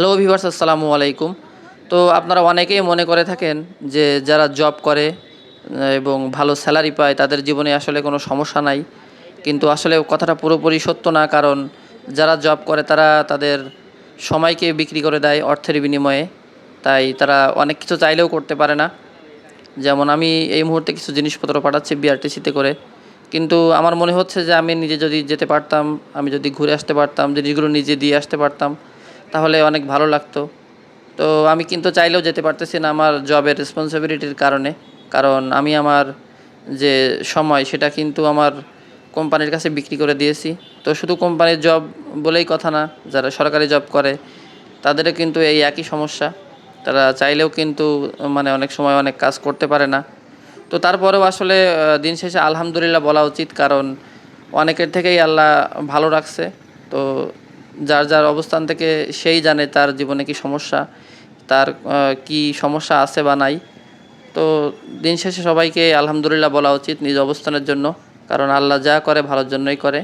Hello viewers আসসালামু আলাইকুম তো আপনারা অনেকেই মনে করে থাকেন যে যারা জব করে, এবং ভালো স্যালারি পায়, তাদের জীবনে আসলে কোনো সমস্যা নাই। কিন্তু আসলে কথাটা পুরোপুরি সত্য না, কারণ যারা জব করে, তারা তাদের সময়কে বিক্রি করে দেয় অর্থের বিনিময়ে। তাই তারা অনেক কিছু চাইলেও করতে পারে না। যেমন আমি এই মুহূর্তে কিছু জিনিসপত্র পাঠাচ্ছি বিআরটিসিতে করে। কিন্তু আমার মনে হচ্ছে যে আমি নিজে যদি যেতে পারতাম, আমি যদি ঘুরে আসতে পারতাম, জিনিসগুলো নিজে দিয়ে আসতে পারতাম তাহলে অনেক ভালো লাগতো। তো আমি কিন্তু চাইলেও যেতে পারতেছি না আমার জবের রেসপন্সিবিলিটির কারণে। কারণ আমি আমার যে সময়, সেটা কিন্তু আমার কোম্পানির কাছে বিক্রি করে দিয়েছি। তো শুধু কোম্পানির জব বলেই কথা না, যারা সরকারি জব করে, তাদেরও কিন্তু এই একই সমস্যা। তারা চাইলেও কিন্তু মানে অনেক সময় অনেক কাজ করতে পারে না। তো তারপরেও আসলে দিন শেষে আলহামদুলিল্লাহ বলা উচিত। কারণ অনেকের থেকেই আল্লাহ ভালো রাখছে। তো যার যার অবস্থান থেকে সেই জানে তার জীবনে কি সমস্যা, তার কি সমস্যা আছে বা নাই। তো দিন শেষে সবাইকে আলহামদুলিল্লাহ বলা উচিত নিজ অবস্থানের জন্য, কারণ আল্লাহ যা করে ভালোর জন্যই করে।